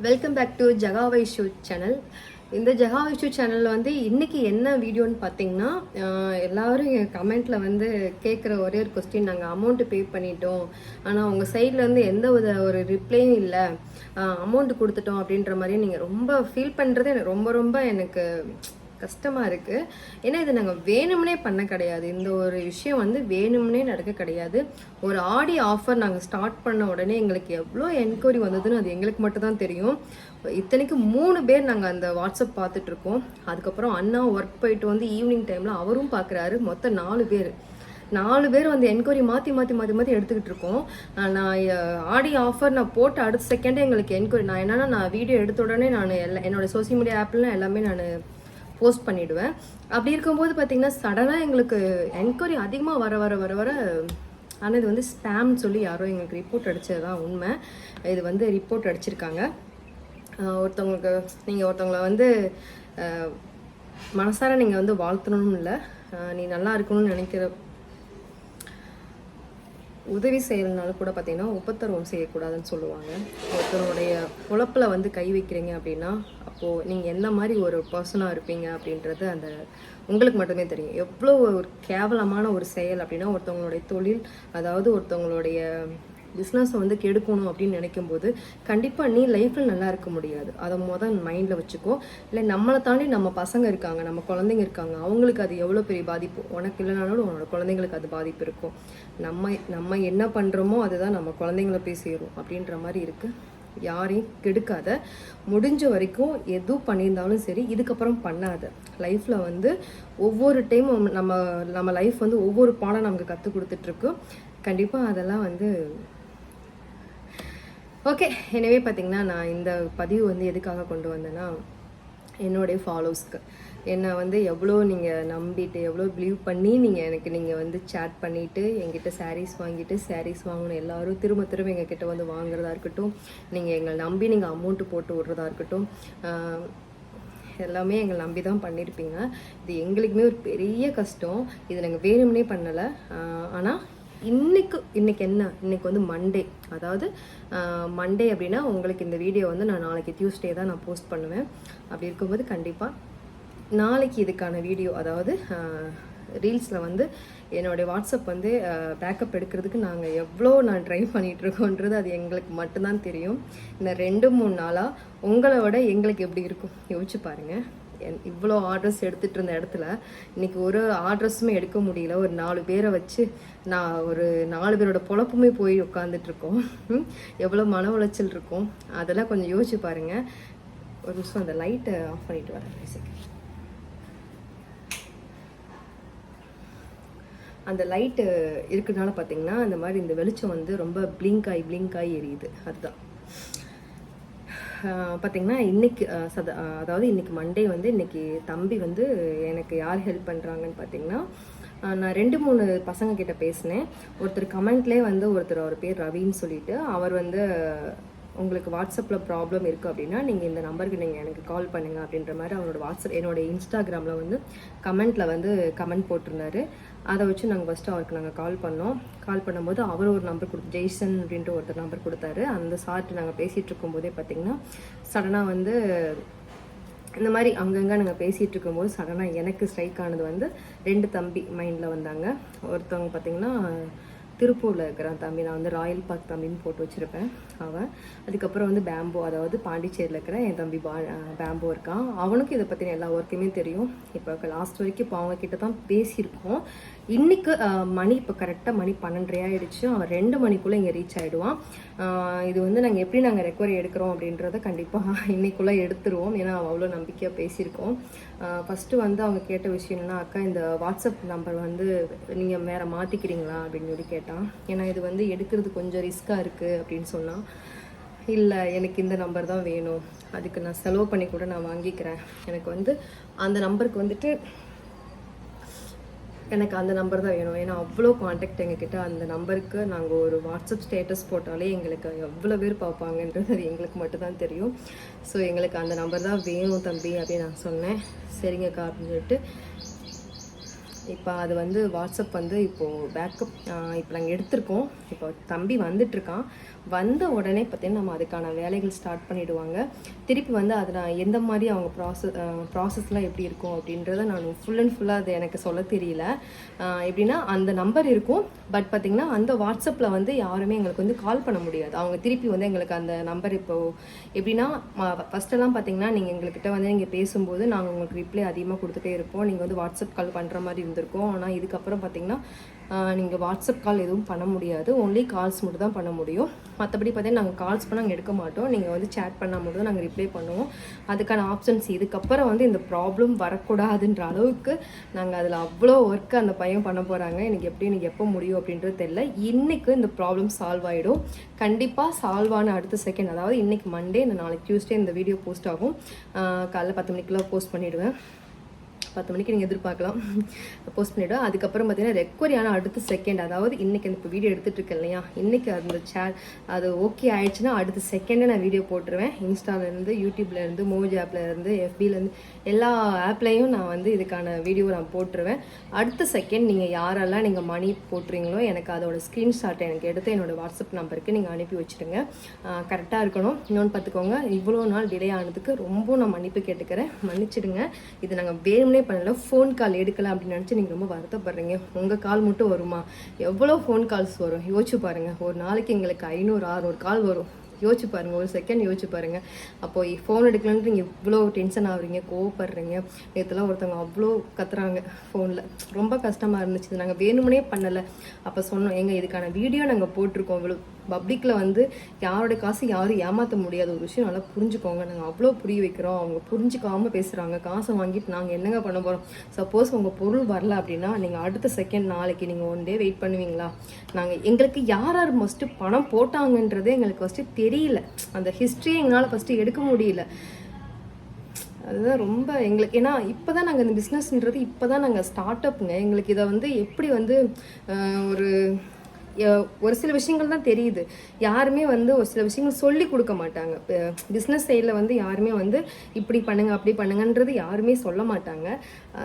Welcome back to ஜகா ஷூ channel இந்த ஜகா ஷூ சேனலில் வந்து இன்னைக்கு என்ன வீடியோன்னு பார்த்தீங்கன்னா எல்லாரும் என் கமெண்ட்டில் வந்து கேட்குற ஒரே ஒரு கொஸ்டின் நாங்கள் அமௌண்ட்டு பே பண்ணிட்டோம். ஆனால் உங்கள் சைட்லேருந்து எந்த வித ஒரு ரிப்ளையும் இல்லை. அமௌண்ட் கொடுத்துட்டோம் அப்படின்ற மாதிரி நீங்கள் ரொம்ப ஃபீல் பண்ணுறது எனக்கு ரொம்ப ரொம்ப எனக்கு கஷ்டமாக இருக்குது ஏன்னா இது நாங்கள் வேணும்னே பண்ண கிடையாது. இந்த ஒரு விஷயம் வந்து வேணும்னே நடக்க கிடையாது. ஒரு ஆடி ஆஃபர் நாங்கள் ஸ்டார்ட் பண்ண உடனே எங்களுக்கு எவ்வளோ என்கொயரி வந்ததுன்னு அது எங்களுக்கு மட்டும்தான் தெரியும். இத்தனைக்கு மூணு பேர் நாங்கள் அந்த வாட்ஸ்அப் பார்த்துட்ருக்கோம் அதுக்கப்புறம் அண்ணா ஒர்க் போயிட்டு வந்து ஈவினிங் டைமில் அவரும் பார்க்குறாரு. மொத்தம் நாலு பேர். நாலு பேர் வந்து என்கொயரி மாற்றி மாற்றி மாற்றி மாற்றி எடுத்துக்கிட்டு இருக்கோம். நான் ஆடி ஆஃபர் நான் போட்டு அடுத்த செகண்டே எங்களுக்கு என்கொயரி நான் என்னென்னா நான் வீடியோ எடுத்த உடனே நான் எல்லா என்னோட சோசியல் மீடியா ஆப்லாம் எல்லாமே நான் போஸ்ட் பண்ணிவிடுவேன் அப்படி இருக்கும்போது பார்த்தீங்கன்னா சடனாக எங்களுக்கு என்கொயரி அதிகமாக வர வர வர வர ஆனால் இது வந்து ஸ்பேம்னு சொல்லி யாரோ எங்களுக்கு ரிப்போர்ட் அடிச்சது தான் உண்மை. இது வந்து ரிப்போர்ட் அடிச்சிருக்காங்க. ஒருத்தவங்களுக்கு நீங்கள் ஒருத்தவங்கள வந்து மனசார நீங்கள் வந்து வாழ்த்தணும்னு இல்லை. நீ நல்லா இருக்கணும்னு நினைக்கிற உதவி செய்யறதுனால கூட பார்த்தீங்கன்னா உபத்திரவம் செய்யக்கூடாதுன்னு சொல்லுவாங்க. ஒருத்தருடைய பொழப்பில் வந்து கை வைக்கிறீங்க அப்படின்னா அப்போது நீங்கள் எந்த மாதிரி ஒரு பர்சனாக இருப்பீங்க அப்படின்றது அந்த உங்களுக்கு மட்டுமே தெரியும். எவ்வளோ ஒரு கேவலமான ஒரு செயல் அப்படின்னா ஒருத்தவங்களுடைய தொழில் அதாவது ஒருத்தவங்களுடைய பிஸ்னஸை வந்து கெடுக்கணும் அப்படின்னு நினைக்கும் போது கண்டிப்பாக நீ லைஃப்பில் நல்லா இருக்க முடியாது. அதை மொதல் மைண்டில் வச்சுக்கோ. இல்லை நம்மளை தாண்டி நம்ம பசங்க இருக்காங்க நம்ம குழந்தைங்க இருக்காங்க அவங்களுக்கு அது எவ்வளோ பெரிய பாதிப்பு? உனக்கு இல்லைனாலும் உன்னோட குழந்தைங்களுக்கு அது பாதிப்பு இருக்கும். நம்ம நம்ம என்ன பண்ணுறோமோ அதுதான் நம்ம குழந்தைங்கள போய் சேரும் அப்படின்ற மாதிரி இருக்குது யாரையும் கெடுக்காத. முடிஞ்ச வரைக்கும் எது பண்ணியிருந்தாலும் சரி இதுக்கப்புறம் பண்ணாத. லைஃப்பில் வந்து ஒவ்வொரு டைமும் நம்ம நம்ம லைஃப் வந்து ஒவ்வொரு பாடம் நமக்கு கற்றுக் கொடுத்துட்ருக்கு கண்டிப்பாக அதெல்லாம் வந்து ஓகே எனவே பார்த்தீங்கன்னா நான் இந்த பதிவு வந்து எதுக்காக கொண்டு வந்தேன்னா என்னுடைய ஃபாலோஸ்க்கு என்னை வந்து எவ்வளோ நீங்கள் நம்பிட்டு எவ்வளோ பிலீவ் பண்ணி நீங்கள் எனக்கு நீங்கள் வந்து சேட் பண்ணிவிட்டு எங்கிட்ட சாரீஸ் வாங்கிட்டு சாரீஸ் வாங்கணும் எல்லோரும் திரும்ப திரும்ப எங்கள் கிட்ட வந்து வாங்குறதா இருக்கட்டும் நீங்கள் எங்களை நம்பி நீங்கள் அமௌண்ட்டு போட்டு விட்றதா இருக்கட்டும் எல்லாமே எங்களை நம்பி தான் பண்ணியிருப்பீங்க இது எங்களுக்குமே ஒரு பெரிய கஷ்டம். இது நாங்கள் வேணும்னே பண்ணலை. ஆனால் இன்னைக்கு இன்னைக்கு என்ன? இன்னைக்கு வந்து மண்டே அதாவது மண்டே அப்படின்னா உங்களுக்கு இந்த வீடியோ வந்து நான் நாளைக்கு டியூஸ்டே தான் நான் போஸ்ட் பண்ணுவேன். அப்படி இருக்கும்போது கண்டிப்பாக நாளைக்கு இதுக்கான வீடியோ அதாவது ரீல்ஸில் வந்து என்னுடைய வாட்ஸ்அப் வந்து பேக்கப் எடுக்கிறதுக்கு நாங்கள் எவ்வளோ நான் ட்ரை பண்ணிகிட்டு இருக்கோன்றது அது எங்களுக்கு மட்டும்தான் தெரியும். இந்த ரெண்டு மூணு நாளாக உங்களை விட எங்களுக்கு எப்படி இருக்கும்? யோசிச்சு பாருங்கள் இவ்வளோ ஆர்டர்ஸ் எடுத்துகிட்டு இருந்த இடத்துல இன்றைக்கி ஒரு ஆர்டர்ஸுமே எடுக்க முடியல. ஒரு நாலு பேரை வச்சு நான் ஒரு நாலு பேரோட பொழப்புமே போய் உட்காந்துட்ருக்கோம் எவ்வளோ மன உளைச்சல் இருக்கும். அதெல்லாம் கொஞ்சம் யோசிச்சு பாருங்கள் ஒரு நிமிஷம் அந்த லைட்டை ஆஃப் பண்ணிட்டு வரேன். அந்த லைட்டு இருக்கிறதுனால பார்த்தீங்கன்னா அந்த மாதிரி இந்த வெளிச்சம் வந்து ரொம்ப blink ஆகி ஆகி எரியுது. அதுதான். பார்த்தீங்கன்னா இன்னைக்கு சத அதாவது இன்னைக்கு மண்டே வந்து இன்னைக்கு தம்பி வந்து எனக்கு யார் ஹெல்ப் பண்ணுறாங்கன்னு பார்த்தீங்கன்னா நான் ரெண்டு மூணு பசங்க கிட்ட பேசினேன். ஒருத்தர் கமெண்ட்லேயே வந்து ஒருத்தர் அவர் பேர் ரவின்னு சொல்லிட்டு அவர் வந்து உங்களுக்கு வாட்ஸ்அப்பில் ப்ராப்ளம் இருக்குது அப்படின்னா நீங்கள் இந்த நம்பருக்கு நீங்கள் எனக்கு கால் பண்ணுங்க அப்படின்ற மாதிரி அவரோட வாட்ஸ்அப் என்னோடய இன்ஸ்டாகிராமில் வந்து கமெண்ட்டில் வந்து கமெண்ட் போட்டிருந்தாரு. அதை வச்சு நாங்கள் ஃபஸ்ட்டு அவருக்கு நாங்கள் கால் பண்ணோம். கால் பண்ணும்போது அவர் ஒரு நம்பர் கொடுத்து ஜெய்சன் அப்படின்ட்டு ஒருத்தர் நம்பர் கொடுத்தாரு. அந்த சார்ட்டு நாங்கள் பேசிகிட்டு இருக்கும்போதே பார்த்தீங்கன்னா சடனாக வந்து இந்த மாதிரி அங்கங்கே நாங்கள் பேசிகிட்டு இருக்கும்போது சடனாக எனக்கு ஸ்ட்ரைக் ஆனது வந்து ரெண்டு தம்பி மைண்டில் வந்தாங்க. ஒருத்தவங்க பார்த்தீங்கன்னா திருப்பூரில் இருக்கிறான் தம்பி. நான் வந்து ராயல் பார்க் தம்பின்னு போட்டு வச்சுருப்பேன் அவன். அதுக்கப்புறம் வந்து பேம்போ அதாவது பாண்டிச்சேரியில் இருக்கிற என் தம்பி பா பேம்போ இருக்கான். அவனுக்கும் இதை பற்றின எல்லா ஒர்க்குமே தெரியும். இப்போ லாஸ்ட் வரைக்கும் இப்போ அவங்கக்கிட்ட தான் பேசியிருக்கோம். இன்னைக்கு மணி இப்போ கரெக்டாக மணி பன்னெண்டரை ஆகிடுச்சு அவன் ரெண்டு மணிக்குள்ளே இங்கே ரீச் ஆகிடுவான் இது வந்து நாங்கள் எப்படி நாங்கள் ரெக்கவரி எடுக்கிறோம் அப்படின்றத கண்டிப்பாக இன்னைக்குள்ளே எடுத்துருவோம். ஏன்னா அவன் அவ்வளோ நம்பிக்கையாக பேசியிருக்கோம். ஃபஸ்ட்டு வந்து அவங்க கேட்ட விஷயம் என்னன்னா அக்கா இந்த வாட்ஸ்அப் நம்பர் வந்து நீங்கள் வேறு மாற்றிக்கிறீங்களா அப்படின்னு சொல்லி கேட்டான் ஏன்னா இது வந்து எடுக்கிறது கொஞ்சம் ரிஸ்க்காக இருக்குது அப்படின்னு சொன்னான் இல்லை எனக்கு இந்த நம்பர் தான் வேணும். அதுக்கு நான் செலவு பண்ணி கூட நான் வாங்கிக்கிறேன். எனக்கு வந்து அந்த நம்பருக்கு வந்துட்டு எனக்கு அந்த நம்பர் தான் வேணும். ஏன்னா அவ்வளோ காண்டாக்ட் எங்ககிட்ட அந்த நம்பருக்கு நாங்கள் ஒரு வாட்ஸ்அப் ஸ்டேட்டஸ் போட்டாலே எங்களுக்கு எவ்வளோ பேர் பார்ப்பாங்கன்றது அது எங்களுக்கு மட்டும்தான் தெரியும். ஸோ எங்களுக்கு அந்த நம்பர் தான் வேணும் தம்பி அப்படின்னு நான் சொன்னேன். சரிங்கக்கா அப்படின்னு சொல்லிட்டு. இப்போ அது வந்து வாட்ஸ்அப் வந்து இப்போது பேக்கப் இப்போ நாங்கள் எடுத்திருக்கோம். இப்போ தம்பி வந்துட்டுருக்கான் வந்த உடனே பார்த்தீங்கன்னா நம்ம அதுக்கான வேலைகள் ஸ்டார்ட் பண்ணிவிடுவாங்க திருப்பி வந்து அதில் நான் எந்த மாதிரி அவங்க ப்ராசஸ் ப்ராசஸ்லாம் எப்படி இருக்கும் அப்படின்றத நான் ஃபுல் அண்ட் ஃபுல்லாக அது எனக்கு சொல்ல தெரியல. எப்படின்னா அந்த நம்பர் இருக்கும். பட் பார்த்திங்கன்னா அந்த வாட்ஸ்அப்பில் வந்து யாருமே எங்களுக்கு வந்து கால் பண்ண முடியாது. அவங்க திருப்பி வந்து எங்களுக்கு அந்த நம்பர் இப்போ எப்படின்னா ஃபஸ்ட்டெல்லாம் பார்த்தீங்கன்னா நீங்கள் எங்கள்கிட்ட வந்து நீங்கள் பேசும்போது நாங்கள் உங்களுக்கு ரிப்ளை அதிகமாக கொடுத்துட்டே இருப்போம். நீங்கள் வந்து வாட்ஸ்அப் கால் பண்ணுற மாதிரி இருந்திருக்கோம். ஆனால் இதுக்கப்புறம் பார்த்தீங்கன்னா நீங்கள் வாட்ஸ்அப் கால் எதுவும் பண்ண முடியாது. ஒன்லி கால்ஸ் மட்டும் தான் பண்ண முடியும். மற்றபடி பார்த்தீங்கன்னா நாங்கள் கால்ஸ் பண்ண நாங்கள் எடுக்க மாட்டோம். நீங்கள் வந்து சேட் பண்ணால் மட்டும் தான் நாங்கள் ரிப்ளை பண்ணுவோம். அதுக்கான ஆப்ஷன்ஸ் இதுக்கப்புறம் வந்து இந்த ப்ராப்ளம் வரக்கூடாதுன்ற அளவுக்கு நாங்கள் அதில் அவ்வளோ ஒர்க்கு அந்த பையன் பண்ண போகிறாங்க எனக்கு எப்படி எனக்கு எப்போ முடியும் அப்படின்றது தெரியல. இன்றைக்கு இந்த ப்ராப்ளம் சால்வ் ஆகிடும் கண்டிப்பாக சால்வ் ஆன அடுத்த செகண்ட் அதாவது இன்றைக்கி மண்டே இந்த நாளைக்கு டியூஸ்டே இந்த வீடியோ போஸ்ட் ஆகும். காலைல பத்து மணிக்குள்ளே போஸ்ட் பண்ணிவிடுவேன் பத்து மணிக்கு நீங்கள் எதிர்பார்க்கலாம். போஸ்ட் பண்ணிவிடும் அதுக்கப்புறம் பார்த்தீங்கன்னா ரெக்வரி ஆனால் அடுத்த செகண்ட் அதாவது இன்னைக்கு இப்போ வீடியோ எடுத்துகிட்டு இருக்கேன் இல்லையா? இன்றைக்கி அந்த சேர் அது ஓகே ஆயிடுச்சுன்னா அடுத்த செகண்டே நான் வீடியோ போட்டுருவேன். இன்ஸ்டாலேருந்து யூடியூப்லேருந்து மோஜ் ஆப்லேருந்து எஃபிலேருந்து எல்லா ஆப்லேயும் நான் வந்து இதுக்கான வீடியோ நான் போட்டுருவேன். அடுத்த செகண்ட் நீங்கள் யாரெல்லாம் நீங்கள் மணி போட்டுறீங்களோ எனக்கு அதோட ஸ்க்ரீன்ஷாட்டை எனக்கு எடுத்து என்னோடய வாட்ஸ்அப் நம்பருக்கு நீங்கள் அனுப்பி வச்சுருங்க கரெக்டாக இருக்கணும். இன்னொன்று பார்த்துக்கோங்க இவ்வளோ நாள் டிலே ஆனதுக்கு ரொம்ப நான் மன்னிப்பு கேட்டுக்கிறேன். மன்னிச்சிடுங்க. இது நாங்கள் வேணும்னே பண்ணல. ஃபோன் கால் எடுக்கல அப்படின்னு நினச்சி நீங்கள் ரொம்ப வருத்தப்படுறீங்க. உங்கள் கால் மட்டும் வருமா? எவ்வளோ ஃபோன் கால்ஸ் வரும்? யோசிச்சு பாருங்கள் ஒரு நாளைக்கு எங்களுக்கு ஐநூறு அறுநூறு கால் வரும். யோசிச்சு பாருங்கள் ஒரு செகண்ட் யோசிச்சு பாருங்கள் அப்போ ஃபோன் எடுக்கலன்ட்டு நீங்கள் இவ்வளோ டென்ஷன் ஆகுறீங்க கோவப்படுறீங்க. நேற்றுலாம் ஒருத்தவங்க அவ்வளோ கத்துறாங்க ஃபோனில் ரொம்ப கஷ்டமாக இருந்துச்சு. நாங்கள் வேணுமனே பண்ணலை. அப்போ சொன்னோம் எங்கள் இதுக்கான வீடியோ நாங்கள் போட்டிருக்கோம். இவ்வளோ பப்ளிக்கில் வந்து யாரோட காசு யாரும் ஏமாற்ற முடியாத ஒரு விஷயம். நல்லா புரிஞ்சுக்கோங்க. நாங்கள் அவ்வளோ புரிய வைக்கிறோம். அவங்க புரிஞ்சுக்காமல் பேசுகிறாங்க காசை வாங்கிட்டு நாங்கள் என்னங்க பண்ண போகிறோம் சப்போஸ் உங்கள் பொருள் வரல அப்படின்னா நீங்கள் அடுத்த செகண்ட் நாளைக்கு நீங்கள் ஒன் டே வெயிட் பண்ணுவீங்களா? நாங்கள் எங்களுக்கு யார் யார் ஃபஸ்ட்டு பணம் போட்டாங்கன்றதே எங்களுக்கு ஃபஸ்ட்டு தெரியல. அந்த ஹிஸ்ட்ரியை எங்களால் ஃபஸ்ட்டு எடுக்க முடியல. அதுதான் ரொம்ப எங்களுக்கு ஏன்னா இப்போ தான் நாங்கள் இந்த பிஸ்னஸ்ன்றது இப்போ தான் நாங்கள் ஸ்டார்ட் அப்புங்க எங்களுக்கு இதை வந்து எப்படி வந்து ஒரு ஒரு சில விஷயங்கள் தான் தெரியுது. யாருமே வந்து ஒரு சில விஷயங்கள் சொல்லி கொடுக்க மாட்டாங்க. பிஸ்னஸ் சைடில் வந்து யாருமே வந்து இப்படி பண்ணுங்க அப்படி பண்ணுங்கன்றது யாருமே சொல்ல மாட்டாங்க.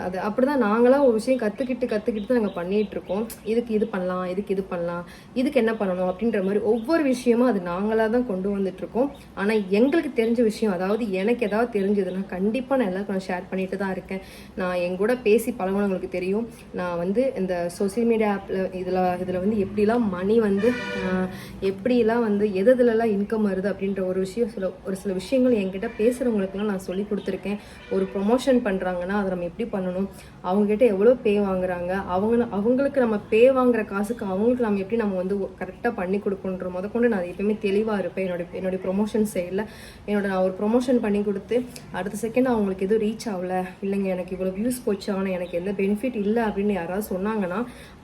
அது அப்படிதான் நாங்களாம் ஒரு விஷயம் கற்றுக்கிட்டு கற்றுக்கிட்டு தான் நாங்கள் பண்ணிகிட்ருக்கோம் இருக்கோம். இதுக்கு இது பண்ணலாம் இதுக்கு இது பண்ணலாம் இதுக்கு என்ன பண்ணணும் அப்படின்ற மாதிரி ஒவ்வொரு விஷயமும் அது நாங்களாக தான் கொண்டு வந்துட்டுருக்கோம் ஆனால் எங்களுக்கு தெரிஞ்ச விஷயம் அதாவது எனக்கு ஏதாவது தெரிஞ்சதுன்னா கண்டிப்பாக நான் எல்லாருக்கும் நான் ஷேர் பண்ணிட்டு தான் இருக்கேன். நான் என் கூட பேசி பழகுனவங்களுக்கு தெரியும். நான் வந்து இந்த சோசியல் மீடியா ஆப்பில் இதில் இதில் வந்து எப்படிலாம் மணி வந்து எப்படிலாம் வந்து எது எதுலலாம் இன்கம் வருது அப்படின்ற ஒரு விஷயம் சில ஒரு சில விஷயங்கள் என்கிட்ட பேசுகிறவங்களுக்குலாம் நான் சொல்லி கொடுத்துருக்கேன். ஒரு ப்ரொமோஷன் பண்ணுறாங்கன்னா அதை நம்ம எப்படி பண்ணணும்? அவங்ககிட்ட எவ்வளோ பே வாங்குறாங்க? அவங்க அவங்களுக்கு நம்ம பே வாங்குற காசுக்கு அவங்களுக்கு நம்ம எப்படி நம்ம வந்து கரெக்டாக பண்ணி கொடுக்கணுன்ற முத கொண்டு நான் எப்பயுமே தெளிவாக இருப்பேன். என்னோட என்னுடைய ப்ரொமோஷன் சைடில் என்னோட நான் ஒரு ப்ரொமோஷன் பண்ணி கொடுத்து அடுத்த செகண்ட் அவங்களுக்கு எதுவும் ரீச் ஆகல. இல்லைங்க எனக்கு இவ்வளோ வியூஸ் போச்சு. ஆனால் எனக்கு எந்த பெனிஃபிட் இல்லை அப்படின்னு யாராவது சொன்னாங்கன்னா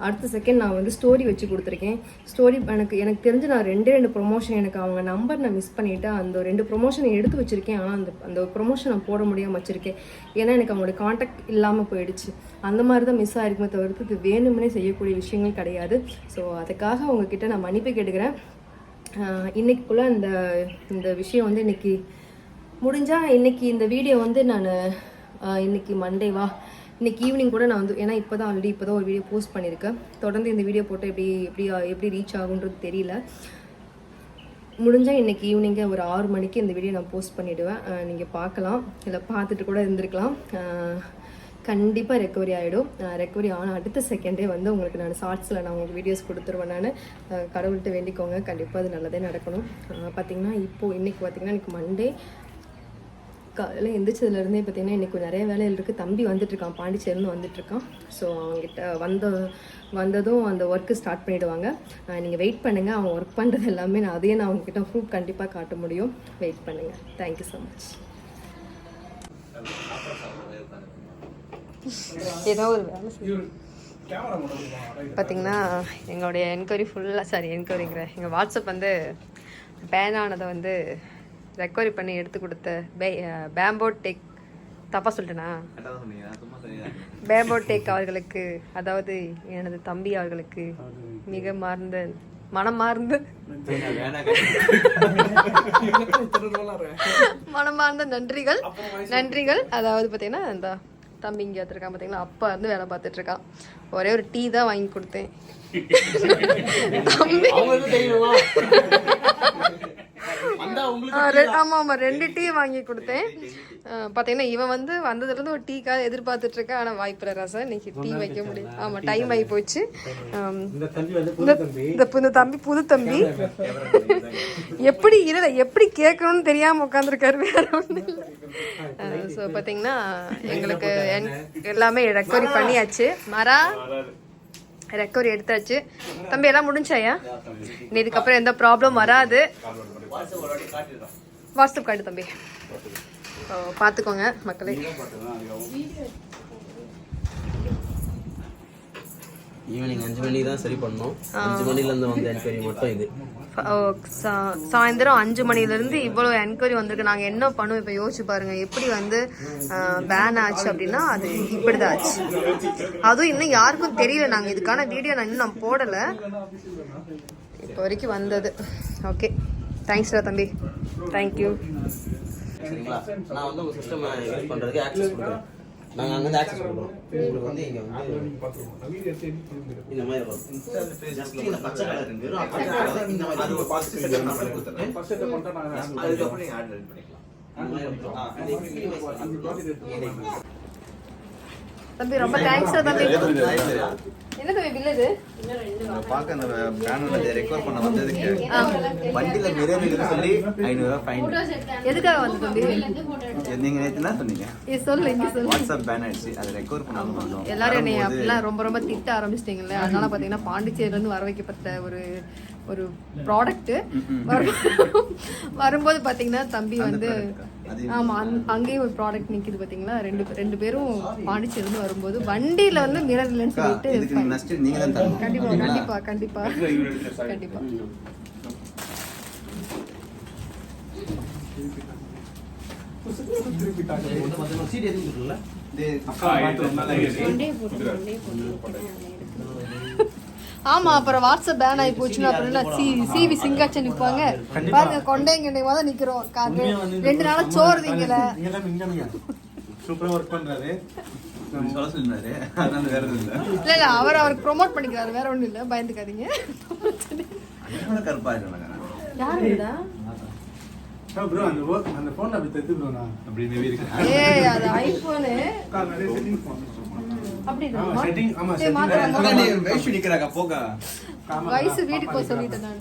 அடுத்த செகண்ட் நான் வந்து ஸ்டோரி வச்சு கொடுத்துருக்கேன். ஸ்டோரி எனக்கு எனக்கு தெரிஞ்சு நான் ரெண்டே ரெண்டு ப்ரொமோஷன் எனக்கு அவங்க நம்பர் நான் மிஸ் பண்ணிவிட்டு அந்த ரெண்டு ப்ரொமோஷன் எடுத்து வச்சுருக்கேன். ஆனால் அந்த அந்த ப்ரொமோஷன் நான் போட முடியாமல் வச்சுருக்கேன். ஏன்னா எனக்கு அவங்களோட காண்டாக்ட் இல்லாமல் போயிடுச்சு. அந்த மாதிரி தான் மிஸ் ஆகிருக்குமே தவிர்த்து இது வேணும்னே செய்யக்கூடிய விஷயங்கள் கிடையாது. ஸோ அதுக்காக உங்ககிட்ட நான் மன்னிப்பு கேட்டுக்கிறேன். இன்றைக்குள்ளே அந்த இந்த இந்த விஷயம் வந்து இன்னைக்கு முடிஞ்சால் இன்னைக்கு இந்த வீடியோ வந்து நான் இன்னைக்கு மண்டேவா இன்னைக்கு ஈவினிங் கூட நான் வந்து ஏன்னா இப்போ தான் ஆல்ரெடி இப்போ தான் ஒரு வீடியோ போஸ்ட் பண்ணியிருக்கேன் தொடர்ந்து இந்த வீடியோ போட்டு எப்படி எப்படி எப்படி ரீச் ஆகுன்றது தெரியல. முடிஞ்சால் இன்னைக்கு ஈவினிங்கே ஒரு ஆறு மணிக்கு இந்த வீடியோ நான் போஸ்ட் பண்ணிவிடுவேன் நீங்கள் பார்க்கலாம். இல்லை பார்த்துட்டு கூட இருந்திருக்கலாம். கண்டிப்பாக ரெக்கவரி ஆகிடும் ரெக்கவரி ஆன அடுத்த செகண்டே வந்து உங்களுக்கு நான் ஷார்ட்ஸில் நான் உங்களுக்கு வீடியோஸ் கொடுத்துருவேன் நான். கடவுள்கிட்ட வேண்டிக்கோங்க. கண்டிப்பாக அது நல்லதே நடக்கணும். பார்த்திங்கன்னா இப்போது இன்றைக்கி பார்த்தீங்கன்னா எனக்கு மண்டே காலையில் எந்திரிச்சதுலேருந்தே பார்த்தீங்கன்னா இன்றைக்கி நிறைய வேலைகள் இருக்குது தம்பி வந்துட்டுருக்கான் பாண்டிச்சேரின்னு வந்துட்டுருக்கான். ஸோ அவங்ககிட்ட வந்த வந்ததும் அந்த ஒர்க்கு ஸ்டார்ட் பண்ணிவிடுவாங்க நீங்கள் வெயிட் பண்ணுங்கள் அவன் ஒர்க் பண்ணுறது எல்லாமே நான் அதையே நான் அவங்கக்கிட்ட ப்ரூஃப் கண்டிப்பாக காட்ட முடியும். வெயிட் பண்ணுங்கள் தேங்க்யூ ஸோ மச் ஏதோ ஒரு வேலை பார்த்தீங்கன்னா எங்களுடைய என்கொயரி ஃபுல்லாக சாரி என்கொயரிங்கிற எங்கள் வாட்ஸ்அப் வந்து பேன் ஆனதை வந்து ரெக்கவரி பண்ணி எடுத்து கொடுத்த பேம்போ டெக் தப்பாக சொல்லிட்டேனா? பேம்போ டெக் அவர்களுக்கு அதாவது எனது தம்பி அவர்களுக்கு மிக மார்ந்த மனம் மார்ந்த மனமார்ந்த நன்றிகள். நன்றிகள். அதாவது பார்த்தீங்கன்னா இந்த தம்பி இங்கே வந்திருக்கான் பார்த்தீங்களா அப்பா இருந்து வேலை பார்த்துட்டு இருக்கான். ஒரே ஒரு டீ தான் வாங்கி கொடுத்தேன். தம்பி ஆ, ரெ- ஆமா ஆமா ரெண்டு டீ வாங்கி கொடுத்தேன். ஆ, பாத்தீங்கன்னா இவன் வந்து வந்ததுல இருந்து ஒரு டீக்காக எதிர்பார்த்துட்டு இருக்கா ஆனா வாய்ப்பு இல்லை ரசம் இன்னைக்கு டீ வைக்க முடியும் ஆமா டைம் ஆகி போச்சு இந்த தம்பி வந்து இந்த இந்த பு- இந்த தம்பி புது தம்பி. எப்படி இல்ல எப்படி கேட்கணும்னு தெரியாம உட்காந்துருக்காரு வேற ஒண்ணு ஸோ பாத்தீங்கன்னா எங்களுக்கு என்- எல்லாமே ரெக்கவரி பண்ணியாச்சு. மரா. ரெக்கவரி எடுத்தாச்சு. தம்பி எல்லாம் முடிஞ்சாயா? இதுக்கப்புறம் எந்த ப்ராப்ளம் வராது. வாட்ஸ்அப் கார்டு தம்பி. பார்த்துக்கோங்க மக்களே. ஈவினிங் அஞ்சு மணிக்கு தான் சரி பண்ணோம். அஞ்சு மணிலேருந்து வந்த என்கொயரி மட்டும் இது. சாயந்தரம் அஞ்சு மணிலேருந்து இவ்வளோ என்கொயரி வந்திருக்கு. நாங்கள் என்ன பண்ணுவோம் இப்போ யோசிச்சு பாருங்க. எப்படி வந்து பேன் ஆச்சு அப்படின்னா அது இப்படி தான் ஆச்சு. அதுவும் இன்னும் யாருக்கும் தெரியல. நாங்கள் இதுக்கான வீடியோ நான் இன்னும் நான் போடலை. இப்போ வரைக்கும் வந்தது. ஓகே தேங்க்ஸ்டா தம்பி. தேங்க்யூ சரிங்களா? நான் வந்து உங்கள் சிஸ்டம் யூஸ் பண்ணுறதுக்கு ஆக்சஸ் கொடுக்குறேன். நாங்கள் அங்கேருந்து ஆக்சஸ் கொடுக்குறோம். உங்களுக்கு வந்து இங்கே வந்து இந்த மாதிரி இருக்கும். Just இந்த பச்சை கலர் இருக்கு. வெறும் பச்சை இந்த மாதிரி அது ஒரு setup நான் பண்ணி கொடுத்துறேன். ஃபர்ஸ்ட் செட் பண்ணிட்டா நான் அதுக்கப்புறம் நீங்க ஆர்டர் ரெடி பண்ணிக்கலாம். தம்பி ரொம்ப தேங்க்ஸ்டா தம்பி. என்ன தம்பி பில் இது பார்க்க அந்த பேனல் ரெக்கவர் பண்ண வந்ததுக்கு வண்டியில மிரர் இல்லைன்னு சொல்லி ஐநூறு ரூபாய் ஃபைன் எதுக்காக வந்து தம்பி? நீங்க நேத்து என்ன சொன்னீங்க? இது சொல்லு இங்க சொல்லு. வாட்ஸ்அப் பேன் ஆயிடுச்சு அதை ரெக்கவர் பண்ணாம வந்தோம். எல்லாரும் என்னை வரும்போது அப்படிலாம் ரொம்ப ரொம்ப திட்ட ஆரம்பிச்சிட்டீங்கல்ல. அதனால பார்த்தீங்கன்னா பாண்டிச்சேரியிலேருந்து வர வைக்கப்பட்ட ஒரு ஒரு ப்ராடக்ட்டு வரும்போது பார்த்தீங்கன்னா தம்பி வந்து ஆமாம் அங் அங்கேயும் ஒரு ப்ராடக்ட் நிற்கிது பார்த்தீங்களா ரெண்டு ரெண்டு பேரும் பாண்டிச்சேரியிலேருந்து வரும்போது வண்டியில் வந்து மிரர் இல்லைன்னு சொல்லிட்டு இதுக்கு நீங்க நெக்ஸ்ட் நீங்க தான் ஆமா அப்புறம் வாட்ஸ்அப் பேன் ஆகி போச்சுன்னா அப்புறம் என்ன? சி சிவி சிங்காச்சு நிப்பாங்க. பாருங்க கொண்டைங்க தான் நிக்கிறோம் காட்டு ரெண்டு நாளா சோறு திங்கல. நீங்க தான் மிஞ்சனுங்க சூப்பரா ஒர்க் இல்ல. இல்ல இல்ல அவர் அவருக்கு ப்ரோமோட் பண்ணிக்கிறாரு. வேற ஒண்ணும் இல்ல. பயந்துக்காதீங்க. அந்த அப்படி ஏய் அது ஐபோனு அப்படி. வயசு நிக்கிறாங்க போக வயசு வீட்டுக்கு போக சொல்லிட்டேன் நான்.